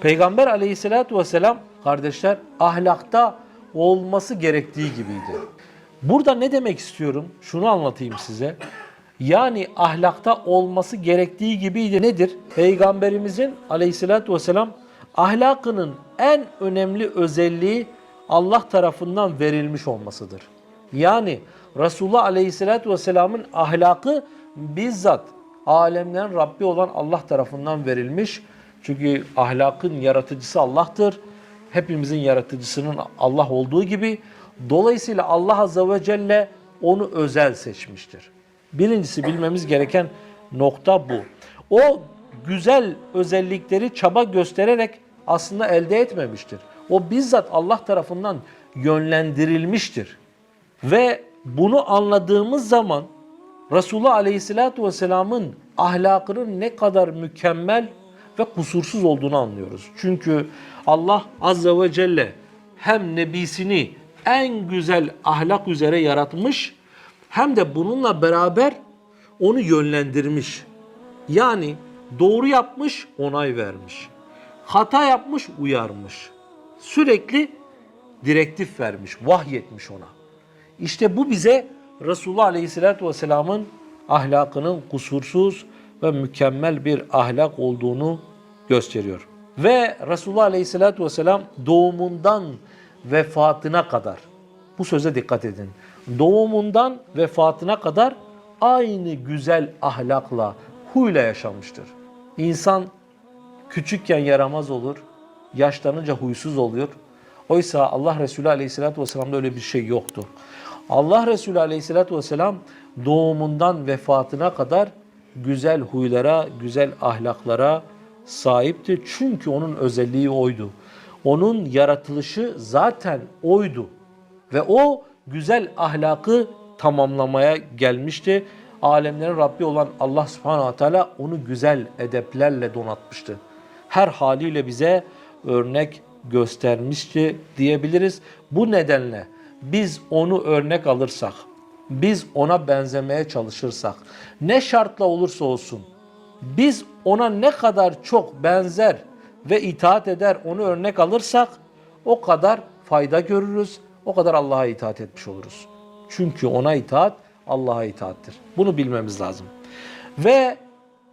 Peygamber aleyhissalatü vesselam kardeşler ahlakta olması gerektiği gibiydi. Burada ne demek istiyorum? Şunu anlatayım size. Yani ahlakta olması gerektiği gibiydi. Nedir? Peygamberimizin aleyhissalatü vesselam ahlakının en önemli özelliği Allah tarafından verilmiş olmasıdır. Yani Resulullah aleyhissalatü vesselamın ahlakı bizzat alemlerin Rabbi olan Allah tarafından verilmiş. Çünkü ahlakın yaratıcısı Allah'tır. Hepimizin yaratıcısının Allah olduğu gibi. Dolayısıyla Allah Azze ve Celle onu özel seçmiştir. Birincisi bilmemiz gereken nokta bu. O güzel özellikleri çaba göstererek aslında elde etmemiştir. O bizzat Allah tarafından yönlendirilmiştir. Ve bunu anladığımız zaman Resulullah Aleyhisselatü Vesselam'ın ahlakının ne kadar mükemmel ve kusursuz olduğunu anlıyoruz. Çünkü Allah Azze ve Celle hem nebisini en güzel ahlak üzere yaratmış hem de bununla beraber onu yönlendirmiş. Yani doğru yapmış, onay vermiş. Hata yapmış, uyarmış. Sürekli direktif vermiş, vahyetmiş ona. İşte bu bize Resulullah Aleyhisselatü Vesselam'ın ahlakının kusursuz ve mükemmel bir ahlak olduğunu gösteriyor. Ve Resulullah Aleyhisselatü Vesselam doğumundan vefatına kadar, bu söze dikkat edin, doğumundan vefatına kadar aynı güzel ahlakla, huyla yaşamıştır. İnsan küçükken yaramaz olur, yaşlanınca huysuz oluyor. Oysa Allah Resulü Aleyhisselatü Vesselam'da öyle bir şey yoktu. Allah Resulü Aleyhisselatü Vesselam doğumundan vefatına kadar güzel huylara, güzel ahlaklara sahipti. Çünkü onun özelliği oydu. Onun yaratılışı zaten oydu. Ve o güzel ahlakı tamamlamaya gelmişti. Alemlerin Rabbi olan Allah Subhanahu Teala onu güzel edeplerle donatmıştı. Her haliyle bize örnek göstermişti diyebiliriz. Bu nedenle biz onu örnek alırsak, biz ona benzemeye çalışırsak, ne şartla olursa olsun, biz ona ne kadar çok benzer ve itaat eder onu örnek alırsak o kadar fayda görürüz, o kadar Allah'a itaat etmiş oluruz. Çünkü ona itaat Allah'a itaattir. Bunu bilmemiz lazım. Ve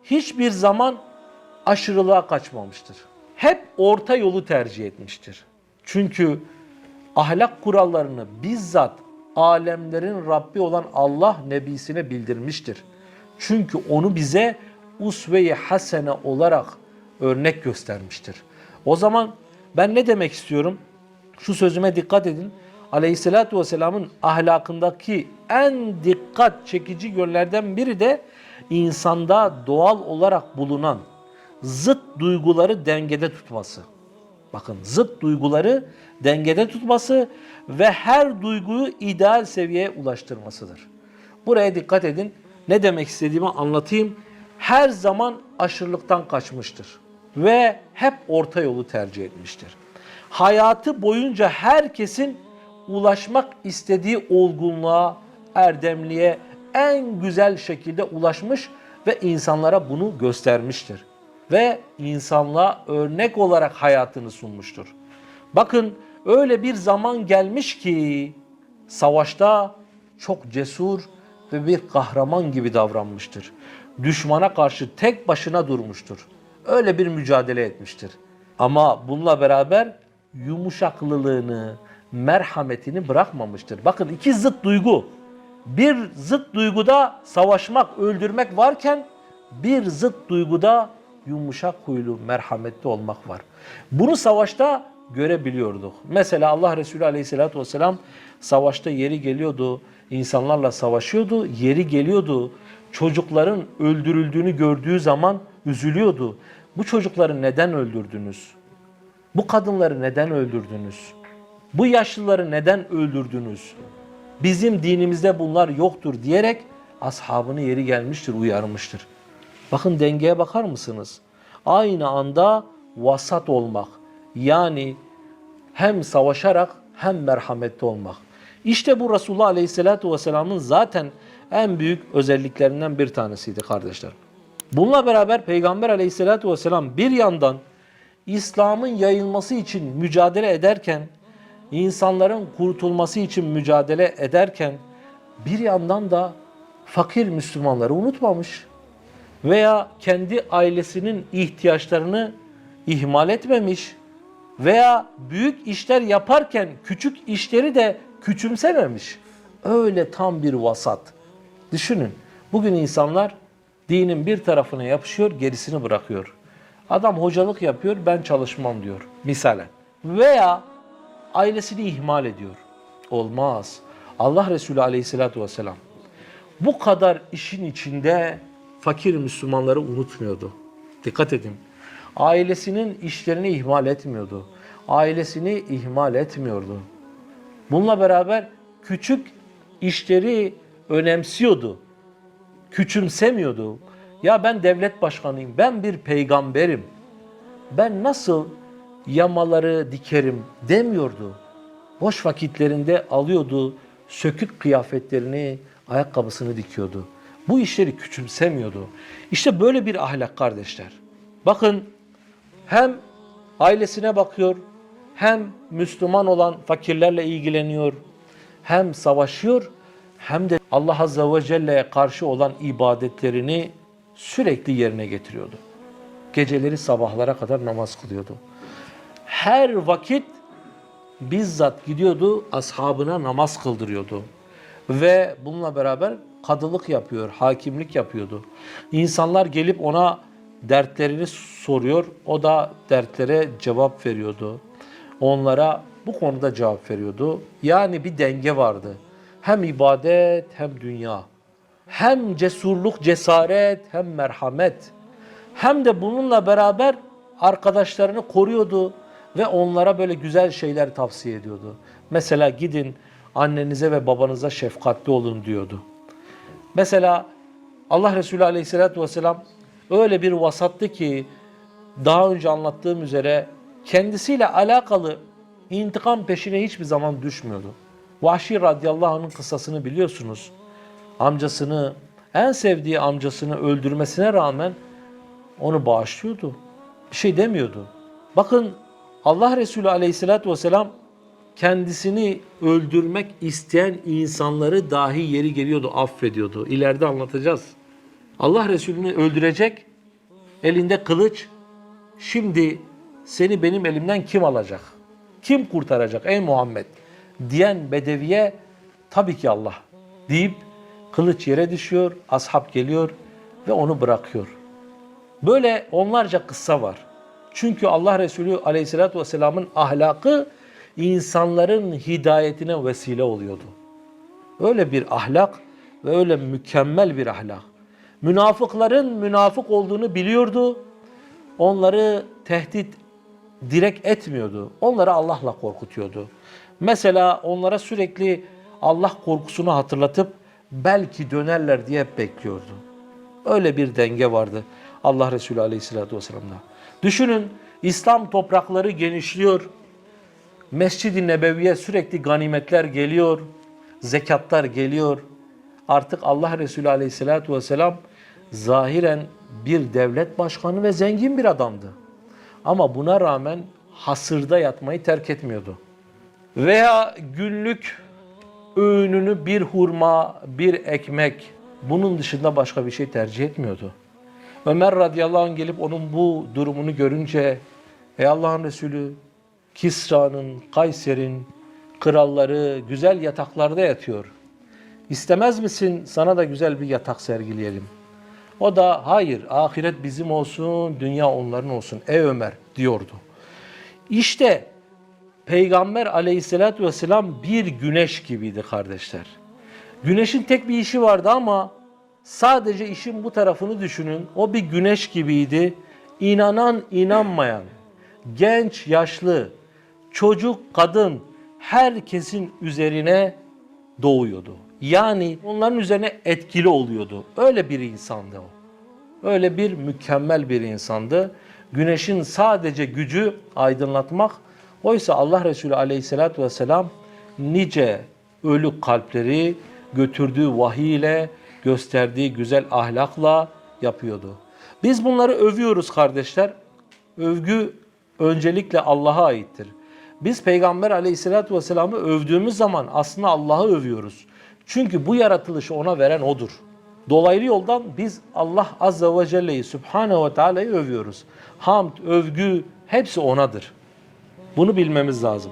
hiçbir zaman aşırılığa kaçmamıştır. Hep orta yolu tercih etmiştir. Çünkü ahlak kurallarını bizzat alemlerin Rabbi olan Allah nebisine bildirmiştir. Çünkü onu bize usve-i hasene olarak örnek göstermiştir. O zaman ben ne demek istiyorum? Şu sözüme dikkat edin. Aleyhisselatü Vesselam'ın ahlakındaki en dikkat çekici yönlerden biri de insanda doğal olarak bulunan zıt duyguları dengede tutması. Bakın zıt duyguları dengede tutması ve her duyguyu ideal seviyeye ulaştırmasıdır. Buraya dikkat edin. Ne demek istediğimi anlatayım. Her zaman aşırılıktan kaçmıştır ve hep orta yolu tercih etmiştir. Hayatı boyunca herkesin ulaşmak istediği olgunluğa, erdemliğe en güzel şekilde ulaşmış ve insanlara bunu göstermiştir. Ve insanlığa örnek olarak hayatını sunmuştur. Bakın öyle bir zaman gelmiş ki savaşta çok cesur ve bir kahraman gibi davranmıştır. Düşmana karşı tek başına durmuştur. Öyle bir mücadele etmiştir. Ama bununla beraber yumuşaklılığını, merhametini bırakmamıştır. Bakın iki zıt duygu. Bir zıt duyguda savaşmak, öldürmek varken bir zıt duyguda yumuşak huylu, merhametli olmak var. Bunu savaşta görebiliyorduk. Mesela Allah Resulü Aleyhisselatü Vesselam savaşta yeri geliyordu, insanlarla savaşıyordu, yeri geliyordu. Çocukların öldürüldüğünü gördüğü zaman üzülüyordu. Bu çocukları neden öldürdünüz? Bu kadınları neden öldürdünüz? Bu yaşlıları neden öldürdünüz? Bizim dinimizde bunlar yoktur diyerek ashabını yeri gelmiştir, uyarmıştır. Bakın dengeye bakar mısınız? Aynı anda vasat olmak. Yani hem savaşarak hem merhametli olmak. İşte bu Resulullah Aleyhisselatü Vesselam'ın zaten en büyük özelliklerinden bir tanesiydi kardeşler. Bununla beraber Peygamber Aleyhisselatü Vesselam bir yandan İslam'ın yayılması için mücadele ederken, insanların kurtulması için mücadele ederken bir yandan da fakir Müslümanları unutmamış veya kendi ailesinin ihtiyaçlarını ihmal etmemiş veya büyük işler yaparken küçük işleri de küçümsememiş. Öyle tam bir vasat. Düşünün. Bugün insanlar dinin bir tarafına yapışıyor, gerisini bırakıyor. Adam hocalık yapıyor, ben çalışmam diyor misalen. Veya ailesini ihmal ediyor. Olmaz. Allah Resulü aleyhissalatü vesselam bu kadar işin içinde fakir Müslümanları unutmuyordu. Dikkat edin. Ailesinin işlerini ihmal etmiyordu. Ailesini ihmal etmiyordu. Bununla beraber küçük işleri önemsiyordu. Küçümsemiyordu. Ya ben devlet başkanıyım, ben bir peygamberim. Ben nasıl yamaları dikerim demiyordu. Boş vakitlerinde alıyordu, sökük kıyafetlerini, ayakkabısını dikiyordu. Bu işleri küçümsemiyordu. İşte böyle bir ahlak kardeşler. Bakın hem ailesine bakıyor, hem Müslüman olan fakirlerle ilgileniyor, hem savaşıyor, hem de Allah Azze ve Celle'ye karşı olan ibadetlerini sürekli yerine getiriyordu. Geceleri sabahlara kadar namaz kılıyordu. Her vakit bizzat gidiyordu, ashabına namaz kıldırıyordu. Ve bununla beraber kadılık yapıyor, hakimlik yapıyordu. İnsanlar gelip ona dertlerini soruyor, o da dertlere cevap veriyordu. Onlara bu konuda cevap veriyordu. Yani bir denge vardı. Hem ibadet hem dünya. Hem cesurluk, cesaret hem merhamet. Hem de bununla beraber arkadaşlarını koruyordu ve onlara böyle güzel şeyler tavsiye ediyordu. Mesela gidin annenize ve babanıza şefkatli olun diyordu. Mesela Allah Resulü Aleyhisselatü Vesselam öyle bir vasattı ki daha önce anlattığım üzere kendisiyle alakalı intikam peşine hiçbir zaman düşmüyordu. Vahşi radıyallahu anh'ın kıssasını biliyorsunuz. Amcasını, en sevdiği amcasını öldürmesine rağmen onu bağışlıyordu. Bir şey demiyordu. Bakın Allah Resulü aleyhissalatü vesselam kendisini öldürmek isteyen insanları dahi yeri geliyordu, affediyordu. İleride anlatacağız. Allah Resulü'nü öldürecek, elinde kılıç. Şimdi seni benim elimden kim alacak? Kim kurtaracak ey Muhammed? Diyen bedeviye tabii ki Allah deyip kılıç yere düşüyor, ashab geliyor ve onu bırakıyor. Böyle onlarca kıssa var. Çünkü Allah Resulü Aleyhisselatü Vesselam'ın ahlakı insanların hidayetine vesile oluyordu. Öyle bir ahlak ve öyle mükemmel bir ahlak. Münafıkların münafık olduğunu biliyordu. Onları tehdit direkt etmiyordu. Onları Allah'la korkutuyordu. Mesela onlara sürekli Allah korkusunu hatırlatıp belki dönerler diye hep bekliyordu. Öyle bir denge vardı Allah Resulü Aleyhisselatü Vesselam'da. Düşünün İslam toprakları genişliyor. Mescid-i Nebevi'ye sürekli ganimetler geliyor. Zekatlar geliyor. Artık Allah Resulü Aleyhisselatü Vesselam zahiren bir devlet başkanı ve zengin bir adamdı. Ama buna rağmen hasırda yatmayı terk etmiyordu. Veya günlük öğününü bir hurma, bir ekmek bunun dışında başka bir şey tercih etmiyordu. Ömer radıyallahu anh gelip onun bu durumunu görünce ey Allah'ın Resulü Kisra'nın, Kayser'in kralları güzel yataklarda yatıyor. İstemez misin sana da güzel bir yatak sergileyelim. O da hayır ahiret bizim olsun, dünya onların olsun ey Ömer diyordu. İşte Peygamber aleyhissalatü vesselam bir güneş gibiydi kardeşler. Güneşin tek bir işi vardı ama sadece işin bu tarafını düşünün. O bir güneş gibiydi. İnanan, inanmayan, genç, yaşlı, çocuk, kadın herkesin üzerine doğuyordu. Yani onların üzerine etkili oluyordu. Öyle bir insandı o. Öyle bir mükemmel bir insandı. Güneşin sadece gücü aydınlatmak. Oysa Allah Resulü aleyhissalatü vesselam nice ölü kalpleri götürdüğü vahiy ile gösterdiği güzel ahlakla yapıyordu. Biz bunları övüyoruz kardeşler. Övgü öncelikle Allah'a aittir. Biz Peygamber aleyhissalatü vesselam'ı övdüğümüz zaman aslında Allah'ı övüyoruz. Çünkü bu yaratılışı ona veren O'dur. Dolaylı yoldan biz Allah Azze ve Celle'yi, Subhanehu ve Teala'yı övüyoruz. Hamd, övgü hepsi O'nadır. Bunu bilmemiz lazım.